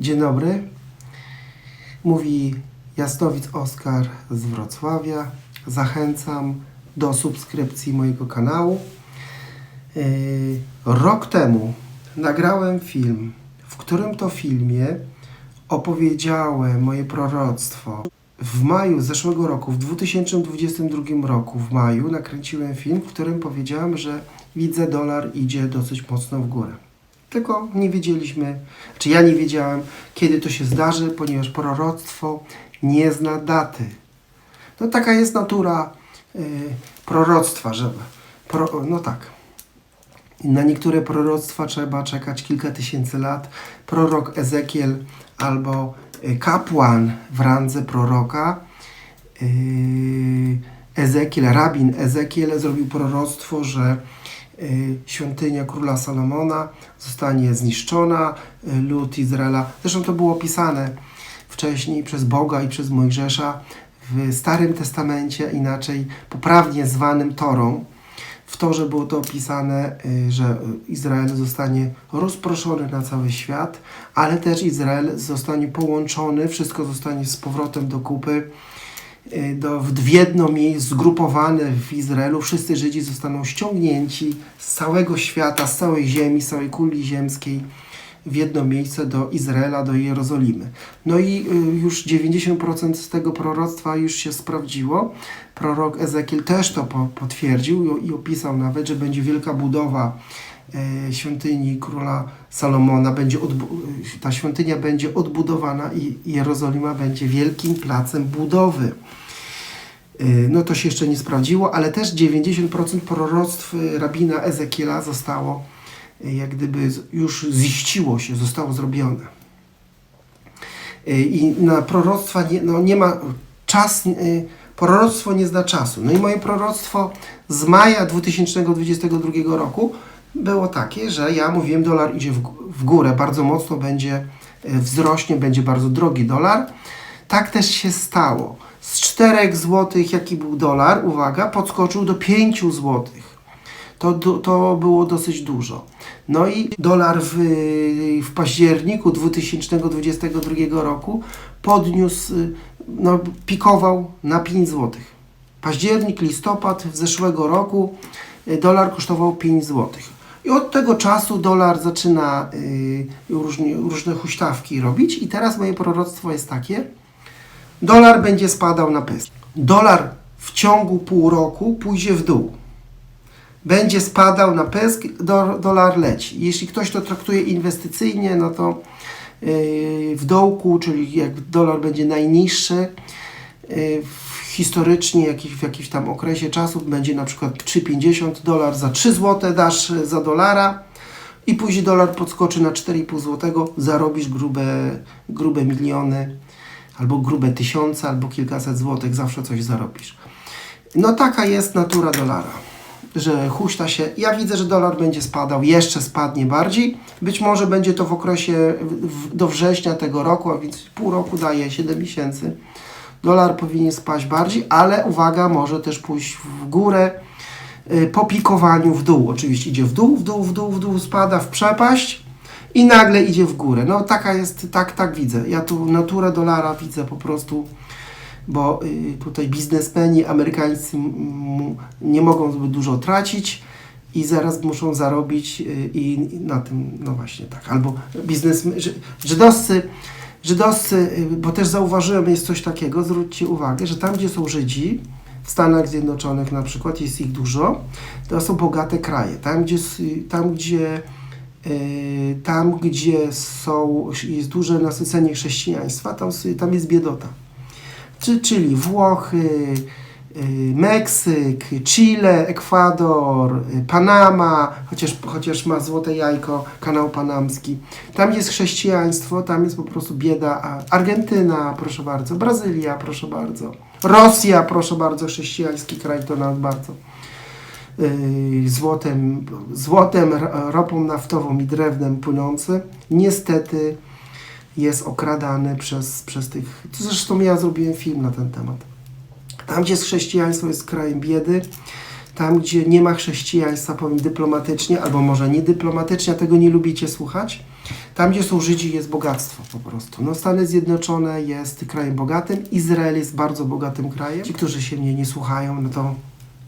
Dzień dobry. Mówi Jasnowic Oskar z Wrocławia. Zachęcam do subskrypcji mojego kanału. Yy, Rok temu nagrałem film, w którym to filmie opowiedziałem moje proroctwo. W maju zeszłego roku, w 2022 roku, w maju, nakręciłem film, w którym powiedziałem, że widzę dolar idzie dosyć mocno w górę. Tylko nie wiedzieliśmy, czy ja nie wiedziałem, kiedy to się zdarzy, ponieważ proroctwo nie zna daty. No taka jest natura y, proroctwa, że pro, no tak. Na niektóre proroctwa trzeba czekać kilka tysięcy lat. Prorok Ezekiel albo y, kapłan w randze proroka y, Ezekiel, rabin Ezekiel zrobił proroctwo, że świątynia króla Salomona zostanie zniszczona, y, lud Izraela. Zresztą to było opisane wcześniej przez Boga i przez Mojżesza w Starym Testamencie, inaczej poprawnie zwanym Torą. W Torze było to opisane, y, że Izrael zostanie rozproszony na cały świat, ale też Izrael zostanie połączony, wszystko zostanie z powrotem do kupy y, do, w jedno miejsce, zgrupowane w Izraelu, wszyscy Żydzi zostaną ściągnięci z całego świata, z całej ziemi, z całej kuli ziemskiej w jedno miejsce do Izraela, do Jerozolimy. No i y, już 90% z tego proroctwa już się sprawdziło. Prorok Ezekiel też to po, potwierdził i, opisał nawet, że będzie wielka budowa e, świątyni króla Salomona. Będzie y, ta świątynia będzie odbudowana i Jerozolima będzie wielkim placem budowy. Y, No to się jeszcze nie sprawdziło, ale też 90% proroctw rabina Ezekiela zostało jak gdyby już ziściło się, zostało zrobione. I na proroctwa nie, no nie ma czas, proroctwo nie zna czasu. No i moje proroctwo z maja 2022 roku było takie, że ja mówiłem, dolar idzie w, gó- w górę, bardzo mocno będzie y, wzrośnie, będzie bardzo drogi dolar. Tak też się stało. Z 4 zł, jaki był dolar, uwaga, podskoczył do 5 złotych. To, to było dosyć dużo. No i dolar w, w październiku 2022 roku podniósł, y, no, pikował na 5 zł. Październik, listopad zeszłego roku y, dolar kosztował 5 zł. I od tego czasu dolar zaczyna y, różnie, różne huśtawki robić i teraz moje proroctwo jest takie, dolar będzie spadał na pysk. Dolar w ciągu pół roku pójdzie w dół będzie spadał na pysk, do, dolar leci. Jeśli ktoś to traktuje inwestycyjnie, no to yy, w dołku, czyli jak dolar będzie najniższy, w, historycznie jakiś, w jakimś tam okresie czasu będzie na przykład 3,50 dolar za 3 zł dasz za dolara i później dolar podskoczy na 4,5 zł, zarobisz grube, grube miliony albo grube tysiące, albo kilkaset złotych, zawsze coś zarobisz. No taka jest natura dolara, że huśta się. Ja widzę, że dolar będzie spadał, jeszcze spadnie bardziej. Być może będzie to w okresie w, w, do września tego roku, a więc pół roku daje 7 miesięcy. Dolar powinien spaść bardziej, ale uwaga, może też pójść w górę y, po pikowaniu w dół. Oczywiście idzie w dół, w dół, w dół, w dół, spada w przepaść i nagle idzie w górę. No taka jest, tak, tak widzę. Ja tu naturę dolara widzę po prostu bo y, tutaj biznesmeni amerykańscy nie mogą zbyt dużo tracić i zaraz muszą zarobić y, i na tym, no właśnie tak, albo biznes, ży- żydowscy, żydowscy, y, bo też zauważyłem, jest coś takiego, zwróćcie uwagę, że tam, gdzie są Żydzi, w Stanach Zjednoczonych na przykład, jest ich dużo, to są bogate kraje. Tam, gdzie, s- tam, gdzie y, tam, gdzie są, jest duże nasycenie chrześcijaństwa, tam, tam jest biedota czy, czyli Włochy, y, Meksyk, Chile, Ekwador, y, Panama, chociaż, chociaż ma złote jajko, kanał panamski. Tam jest chrześcijaństwo, tam jest po prostu bieda. Argentyna, proszę bardzo, Brazylia, proszę bardzo, Rosja, proszę bardzo, chrześcijański kraj to nawet bardzo. y, Złotem, złotem, ropą naftową i drewnem płynący. Niestety jest okradany przez, przez tych. Zresztą ja zrobiłem film na ten temat. Tam, gdzie chrześcijaństwo jest krajem biedy, tam, gdzie nie ma chrześcijaństwa, powiem dyplomatycznie, albo może nie dyplomatycznie, a tego nie lubicie słuchać, Tam, gdzie są Żydzi, jest bogactwo po prostu. No, Stany Zjednoczone jest krajem bogatym, Izrael jest bardzo bogatym krajem. Ci, którzy się mnie nie słuchają, no to,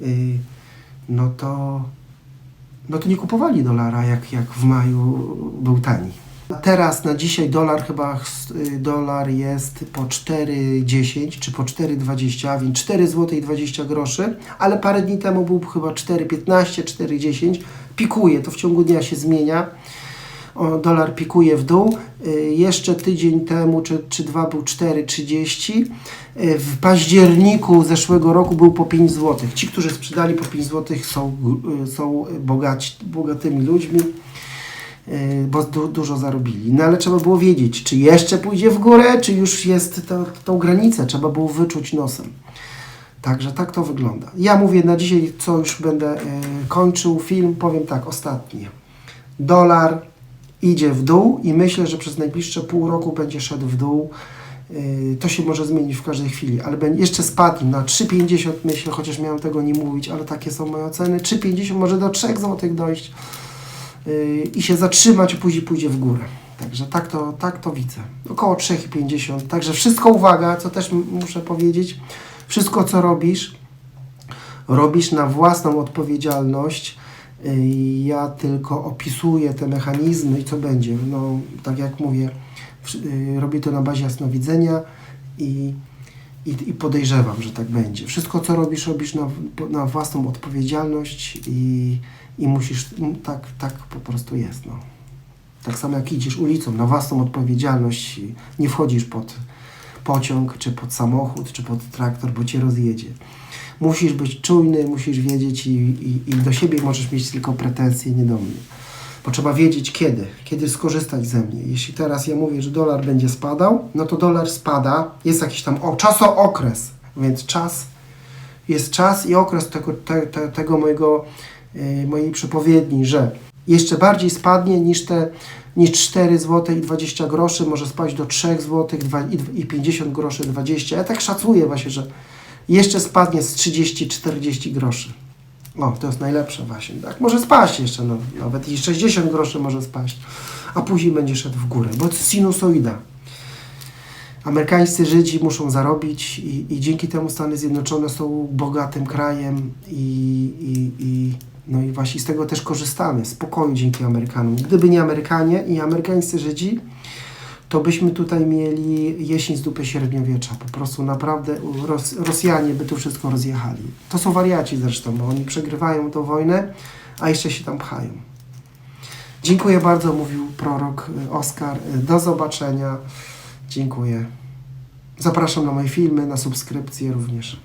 yy, no to, no to nie kupowali dolara, jak, jak w maju był tani. Teraz na dzisiaj dolar chyba y, dolar jest po 4,10 czy po 4,20, a więc 4 zł i 20 groszy, ale parę dni temu był chyba 4,15, 4,10. Pikuje, to w ciągu dnia się zmienia. O, dolar pikuje w dół. Y, Jeszcze tydzień temu, czy, czy dwa, był 4,30. Y, W październiku zeszłego roku był po 5 zł. Ci, którzy sprzedali po 5 zł są, są bogaci, bogatymi ludźmi bo du, dużo zarobili. No ale trzeba było wiedzieć, czy jeszcze pójdzie w górę, czy już jest to, tą granicę. Trzeba było wyczuć nosem. Także tak to wygląda. Ja mówię na dzisiaj, co już będę y, kończył film, powiem tak, ostatnie. Dolar idzie w dół i myślę, że przez najbliższe pół roku będzie szedł w dół. Y, To się może zmienić w każdej chwili, ale jeszcze spadł na 3,50 myślę, chociaż miałem tego nie mówić, ale takie są moje oceny. 3,50 może do 3 zł dojść i się zatrzymać, a później pójdzie w górę. Także tak to, tak to widzę. Około 3,50. Także wszystko uwaga, co też muszę powiedzieć. Wszystko, co robisz, robisz na własną odpowiedzialność. Yy, Ja tylko opisuję te mechanizmy i co będzie. No, tak jak mówię, yy, robię to na bazie jasnowidzenia i, i, i podejrzewam, że tak będzie. Wszystko, co robisz, robisz na, na własną odpowiedzialność i, i musisz, tak, tak po prostu jest. No. Tak samo jak idziesz ulicą na własną odpowiedzialność, nie wchodzisz pod pociąg, czy pod samochód, czy pod traktor, bo cię rozjedzie. Musisz być czujny, musisz wiedzieć i, i, i do siebie możesz mieć tylko pretensje, nie do mnie. Bo trzeba wiedzieć kiedy, kiedy skorzystać ze mnie. Jeśli teraz ja mówię, że dolar będzie spadał, no to dolar spada, jest jakiś tam o, czasookres, więc czas, jest czas i okres tego, te, te, tego mojego, y, mojej przepowiedni, że jeszcze bardziej spadnie niż te niż 4 zł i 20 groszy, może spaść do 3 zł i 50 groszy 20. Ja tak szacuję właśnie, że jeszcze spadnie z 30-40 groszy. O, to jest najlepsze właśnie. Tak, może spaść jeszcze, no, nawet i 60 groszy może spaść, a później będzie szedł w górę, bo to jest sinusoida. Amerykańscy Żydzi muszą zarobić i, i dzięki temu Stany Zjednoczone są bogatym krajem i, i, i, no i właśnie z tego też korzystamy, spokojnie dzięki Amerykanom. Gdyby nie Amerykanie i amerykańscy Żydzi, to byśmy tutaj mieli jesień z dupy średniowiecza. Po prostu naprawdę Ros Rosjanie by tu wszystko rozjechali. To są wariaci zresztą, bo oni przegrywają tę wojnę, a jeszcze się tam pchają. Dziękuję bardzo, mówił prorok y, Oskar. Y, Do zobaczenia. Dziękuję. Zapraszam na moje filmy, na subskrypcje również.